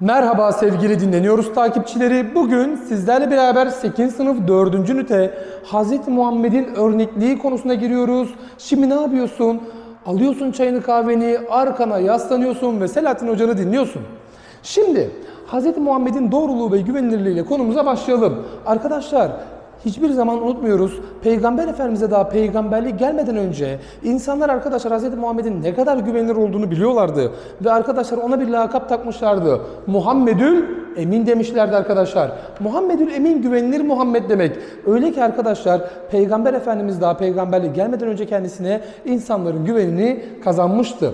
Merhaba sevgili dinleniyoruz takipçileri. Bugün sizlerle beraber 8. sınıf 4. ünite Hz. Muhammed'in örnekliği konusuna giriyoruz. Şimdi ne yapıyorsun? Alıyorsun çayını kahveni, arkana yaslanıyorsun ve Selahattin Hoca'nı dinliyorsun. Şimdi Hz. Muhammed'in doğruluğu ve güvenilirliğiyle konumuza başlayalım. Arkadaşlar Hiçbir zaman unutmuyoruz. Peygamber Efendimiz'e daha peygamberlik gelmeden önce insanlar arkadaşlar Hz. Muhammed'in ne kadar güvenilir olduğunu biliyorlardı. Ve arkadaşlar ona bir lakap takmışlardı. Muhammedül Emin demişlerdi arkadaşlar. Muhammedül Emin güvenilir Muhammed demek. Öyle ki arkadaşlar Peygamber Efendimiz daha peygamberlik gelmeden önce kendisine insanların güvenini kazanmıştı.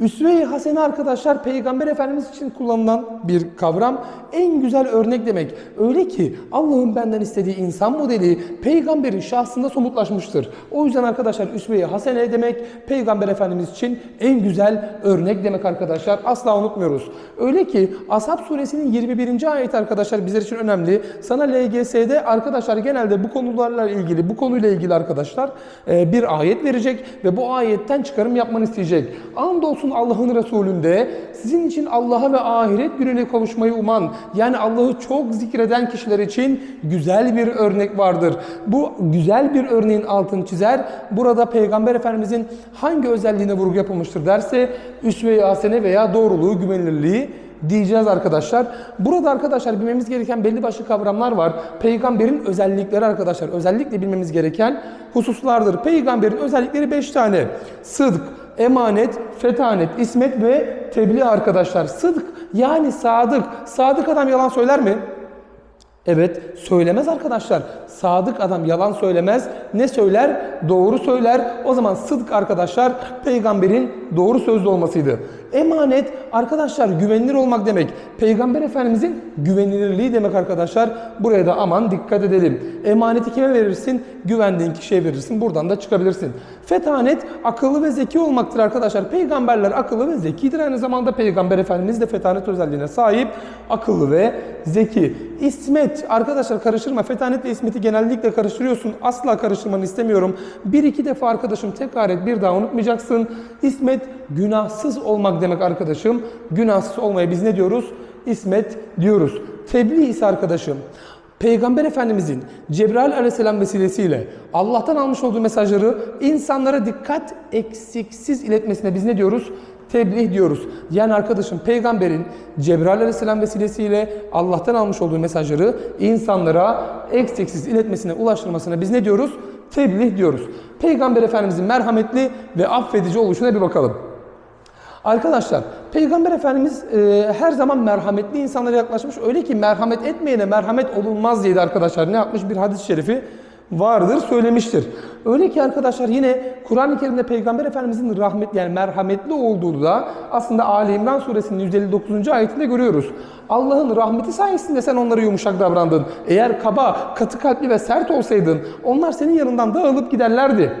Üsve-i Hasene arkadaşlar Peygamber Efendimiz için kullanılan bir kavram. En güzel örnek demek. Öyle ki Allah'ın benden istediği insan modeli peygamberin şahsında somutlaşmıştır. O yüzden arkadaşlar Üsve-i Hasene demek Peygamber Efendimiz için en güzel örnek demek arkadaşlar. Asla unutmuyoruz. Öyle ki Ashab suresinin 21. ayet arkadaşlar bizler için önemli. Sana LGS'de arkadaşlar genelde bu konularla ilgili, bu konuyla ilgili arkadaşlar e, bir ayet verecek ve bu ayetten çıkarım yapmanı isteyecek. Andolsun Allah'ın Resulünde sizin için Allah'a ve ahiret gününe kavuşmayı uman yani Allah'ı çok zikreden kişiler için güzel bir örnek vardır. Bu güzel bir örneğin altını çizer. Burada Peygamber Efendimizin hangi özelliğine vurgu yapılmıştır derse üsve-i hasene veya doğruluğu, güvenilirliği diyeceğiz arkadaşlar. Burada arkadaşlar bilmemiz gereken belli başlı kavramlar var. Peygamberin özellikleri arkadaşlar. Özellikle bilmemiz gereken hususlardır. Peygamberin özellikleri 5 tane. Sıdk, emanet, fetanet, ismet ve tebliğ arkadaşlar. Sıdk yani sadık. Sadık adam yalan söyler mi? Evet söylemez arkadaşlar. Sadık adam yalan söylemez. Ne söyler? Doğru söyler. O zaman sıdk arkadaşlar peygamberin doğru sözlü olmasıydı. Emanet arkadaşlar güvenilir olmak demek. Peygamber Efendimizin güvenilirliği demek arkadaşlar. Buraya da aman dikkat edelim. Emaneti kime verirsin? Güvendiğin kişiye verirsin. Buradan da çıkabilirsin. Fetanet akıllı ve zeki olmaktır arkadaşlar. Peygamberler akıllı ve zekidir. Aynı zamanda Peygamber Efendimiz de fetanet özelliğine sahip. Akıllı ve zeki. İsmet arkadaşlar karıştırma. Fetanetle ismeti genellikle karıştırıyorsun. Asla karıştırmanı istemiyorum. Bir iki defa arkadaşım tekrar et bir daha unutmayacaksın. İsmet günahsız olmak demek arkadaşım. Günahsız olmaya biz ne diyoruz? İsmet diyoruz. Tebliğ ise arkadaşım Peygamber Efendimizin Cebrail aleyhisselam vesilesiyle Allah'tan almış olduğu mesajları insanlara dikkat eksiksiz iletmesine biz ne diyoruz? Tebliğ diyoruz. Yani arkadaşım peygamberin Cebrail aleyhisselam vesilesiyle Allah'tan almış olduğu mesajları insanlara eksiksiz iletmesine, ulaştırmasına biz ne diyoruz? Tebliğ diyoruz. Peygamber Efendimizin merhametli ve affedici oluşuna bir bakalım. Arkadaşlar Peygamber Efendimiz e, her zaman merhametli insanlara yaklaşmış. Öyle ki merhamet etmeyene merhamet olunmaz diye arkadaşlar ne yapmış bir hadis-i şerifi vardır söylemiştir. Öyle ki arkadaşlar yine Kur'an-ı Kerim'de Peygamber Efendimizin rahmet yani merhametli olduğunu da aslında Ali İmran suresinin 159. ayetinde görüyoruz. Allah'ın rahmeti sayesinde sen onlara yumuşak davrandın. Eğer kaba, katı kalpli ve sert olsaydın onlar senin yanından dağılıp giderlerdi.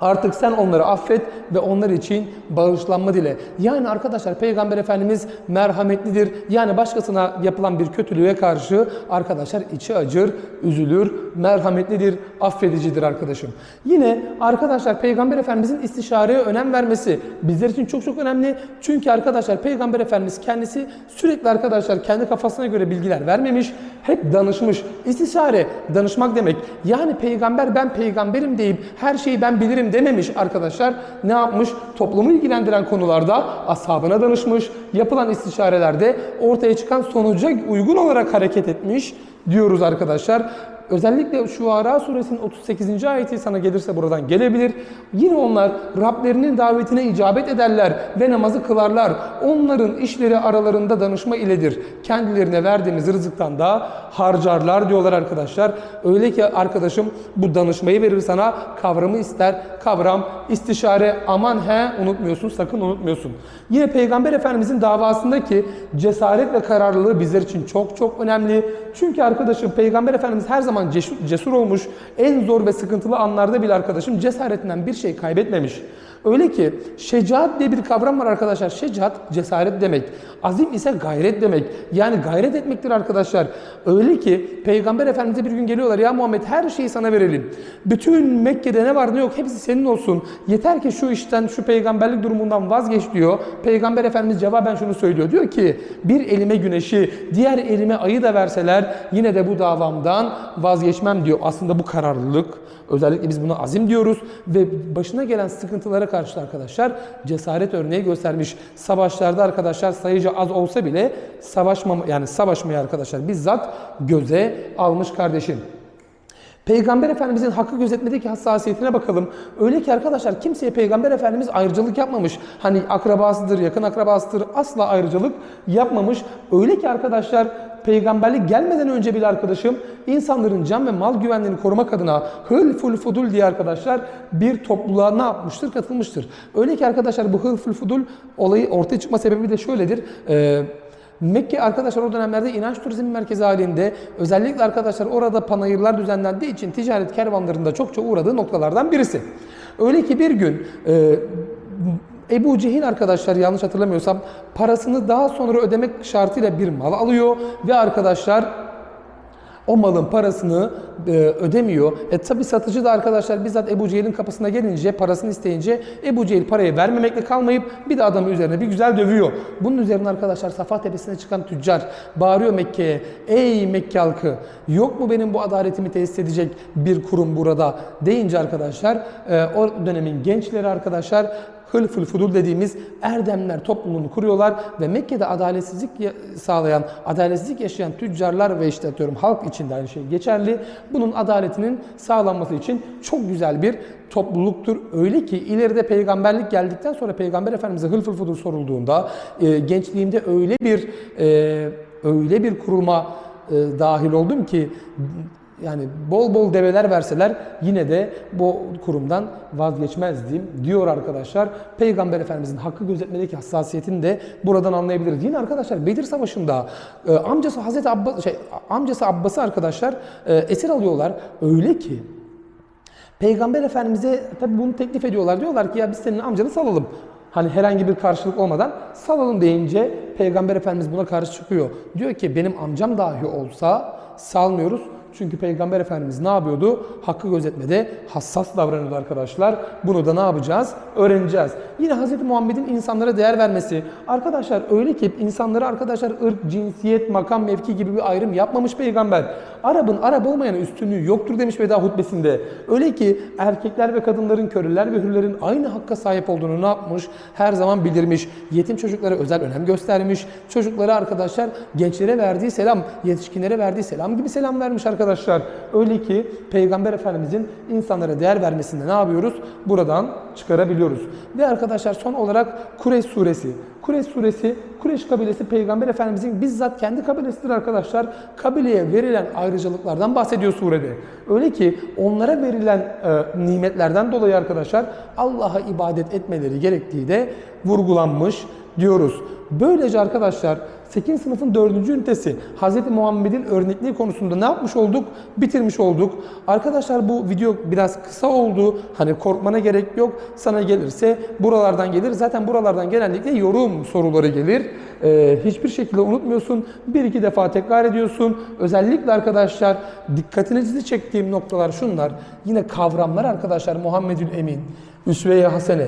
Artık sen onları affet ve onlar için bağışlanma dile. Yani arkadaşlar Peygamber Efendimiz merhametlidir. Yani başkasına yapılan bir kötülüğe karşı arkadaşlar içi acır, üzülür, merhametlidir, affedicidir arkadaşım. Yine arkadaşlar Peygamber Efendimizin istişareye önem vermesi bizler için çok çok önemli. Çünkü arkadaşlar Peygamber Efendimiz kendisi sürekli arkadaşlar kendi kafasına göre bilgiler vermemiş. Hep danışmış. İstişare danışmak demek. Yani peygamber ben peygamberim deyip her şeyi ben bilirim dememiş arkadaşlar. Ne yapmış? Toplumu ilgilendiren konularda ashabına danışmış. Yapılan istişarelerde ortaya çıkan sonuca uygun olarak hareket etmiş diyoruz arkadaşlar. Özellikle şu Ara suresinin 38. ayeti sana gelirse buradan gelebilir. Yine onlar Rablerinin davetine icabet ederler ve namazı kılarlar. Onların işleri aralarında danışma iledir. Kendilerine verdiğimiz rızıktan da harcarlar diyorlar arkadaşlar. Öyle ki arkadaşım bu danışmayı verir sana kavramı ister. Kavram istişare aman he unutmuyorsun sakın unutmuyorsun. Yine Peygamber Efendimizin davasındaki cesaret ve kararlılığı bizler için çok çok önemli. Çünkü arkadaşım Peygamber Efendimiz her zaman cesur, cesur olmuş. En zor ve sıkıntılı anlarda bile arkadaşım cesaretinden bir şey kaybetmemiş. Öyle ki şecaat diye bir kavram var arkadaşlar. Şecaat cesaret demek. Azim ise gayret demek. Yani gayret etmektir arkadaşlar. Öyle ki Peygamber Efendimiz'e bir gün geliyorlar. Ya Muhammed her şeyi sana verelim. Bütün Mekke'de ne var ne yok hepsi senin olsun. Yeter ki şu işten şu peygamberlik durumundan vazgeç diyor. Peygamber Efendimiz cevaben şunu söylüyor. Diyor ki bir elime güneşi diğer elime ayı da verseler yine de bu davamdan vazgeçmem diyor. Aslında bu kararlılık özellikle biz buna azim diyoruz ve başına gelen sıkıntılara karşı arkadaşlar cesaret örneği göstermiş. Savaşlarda arkadaşlar sayıca az olsa bile savaşma yani savaşmayı arkadaşlar bizzat göze almış kardeşim. Peygamber Efendimizin hakkı gözetmedeki hassasiyetine bakalım. Öyle ki arkadaşlar kimseye Peygamber Efendimiz ayrıcalık yapmamış. Hani akrabasıdır, yakın akrabasıdır asla ayrıcalık yapmamış. Öyle ki arkadaşlar peygamberlik gelmeden önce bile arkadaşım insanların can ve mal güvenliğini korumak adına hılful fudul diye arkadaşlar bir topluluğa ne yapmıştır? Katılmıştır. Öyle ki arkadaşlar bu hılful fudul olayı ortaya çıkma sebebi de şöyledir. Ee, Mekke arkadaşlar o dönemlerde inanç turizmi merkezi halinde özellikle arkadaşlar orada panayırlar düzenlendiği için ticaret kervanlarında çokça uğradığı noktalardan birisi. Öyle ki bir gün e, Ebu Cehil arkadaşlar yanlış hatırlamıyorsam parasını daha sonra ödemek şartıyla bir mal alıyor ve arkadaşlar o malın parasını e, ödemiyor. E tabi satıcı da arkadaşlar bizzat Ebu Cehil'in kapısına gelince parasını isteyince Ebu Cehil parayı vermemekle kalmayıp bir de adamın üzerine bir güzel dövüyor. Bunun üzerine arkadaşlar Safa Tepesi'ne çıkan tüccar bağırıyor Mekke'ye. Ey Mekke halkı yok mu benim bu adaletimi tesis edecek bir kurum burada deyince arkadaşlar e, o dönemin gençleri arkadaşlar Hılful Fudul dediğimiz erdemler topluluğunu kuruyorlar ve Mekke'de adaletsizlik ya- sağlayan, adaletsizlik yaşayan tüccarlar ve işte atıyorum halk için de aynı şey geçerli. Bunun adaletinin sağlanması için çok güzel bir topluluktur. Öyle ki ileride peygamberlik geldikten sonra Peygamber Efendimiz'e Hılful Fudul sorulduğunda e, gençliğimde öyle bir e, öyle bir kurulma e, dahil oldum ki yani bol bol develer verseler yine de bu kurumdan vazgeçmezdim diyor arkadaşlar. Peygamber Efendimizin hakkı gözetmedeki hassasiyetini de buradan anlayabiliriz. Yine arkadaşlar Bedir Savaşı'nda e, amcası Hazreti Abbas şey amcası Abbas'ı arkadaşlar e, esir alıyorlar. Öyle ki Peygamber Efendimiz'e tabi bunu teklif ediyorlar. Diyorlar ki ya biz senin amcanı salalım. Hani herhangi bir karşılık olmadan salalım deyince Peygamber Efendimiz buna karşı çıkıyor. Diyor ki benim amcam dahi olsa salmıyoruz. Çünkü Peygamber Efendimiz ne yapıyordu? Hakkı gözetmede hassas davranıyordu arkadaşlar. Bunu da ne yapacağız? Öğreneceğiz. Yine Hz. Muhammed'in insanlara değer vermesi. Arkadaşlar öyle ki insanlara arkadaşlar ırk, cinsiyet, makam, mevki gibi bir ayrım yapmamış peygamber. Arap'ın Arap olmayana üstünlüğü yoktur demiş veda hutbesinde. Öyle ki erkekler ve kadınların, köleler ve hürlerin aynı hakka sahip olduğunu ne yapmış? Her zaman bildirmiş. Yetim çocuklara özel önem göstermiş. Çocuklara arkadaşlar gençlere verdiği selam, yetişkinlere verdiği selam gibi selam vermiş arkadaşlar. Öyle ki Peygamber Efendimizin insanlara değer vermesinde ne yapıyoruz? Buradan çıkarabiliyoruz. Ve arkadaşlar son olarak Kureyş suresi. Kureyş suresi, Kureyş kabilesi Peygamber Efendimizin bizzat kendi kabilesidir arkadaşlar. Kabileye verilen ayrıcalıklardan bahsediyor surede. Öyle ki onlara verilen e, nimetlerden dolayı arkadaşlar Allah'a ibadet etmeleri gerektiği de vurgulanmış diyoruz. Böylece arkadaşlar 8. sınıfın 4. ünitesi Hz. Muhammed'in örnekliği konusunda ne yapmış olduk? Bitirmiş olduk. Arkadaşlar bu video biraz kısa oldu. Hani korkmana gerek yok. Sana gelirse buralardan gelir. Zaten buralardan genellikle yorum soruları gelir. Ee, hiçbir şekilde unutmuyorsun. Bir iki defa tekrar ediyorsun. Özellikle arkadaşlar dikkatinizi çektiğim noktalar şunlar. Yine kavramlar arkadaşlar Muhammedül Emin. Üsve-i Hasene.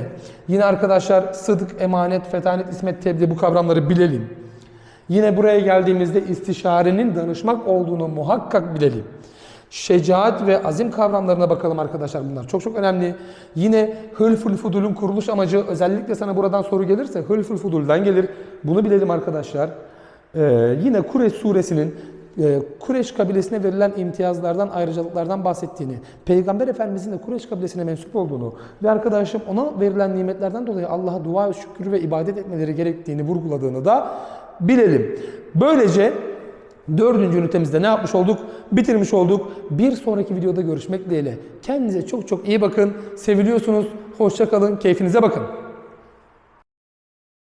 Yine arkadaşlar sıdık, emanet, fetanet, ismet, tebliğ bu kavramları bilelim. Yine buraya geldiğimizde istişarenin danışmak olduğunu muhakkak bilelim. Şecaat ve azim kavramlarına bakalım arkadaşlar bunlar çok çok önemli. Yine Hılful Fudul'un kuruluş amacı özellikle sana buradan soru gelirse Hılful Fudul'dan gelir. Bunu bilelim arkadaşlar. Ee, yine Kureş suresinin e, Kureş kabilesine verilen imtiyazlardan, ayrıcalıklardan bahsettiğini, Peygamber Efendimizin de Kureş kabilesine mensup olduğunu ve arkadaşım ona verilen nimetlerden dolayı Allah'a dua, şükür ve ibadet etmeleri gerektiğini vurguladığını da bilelim. Böylece dördüncü ünitemizde ne yapmış olduk? Bitirmiş olduk. Bir sonraki videoda görüşmek dileğiyle. Kendinize çok çok iyi bakın. Seviliyorsunuz. Hoşça kalın. Keyfinize bakın.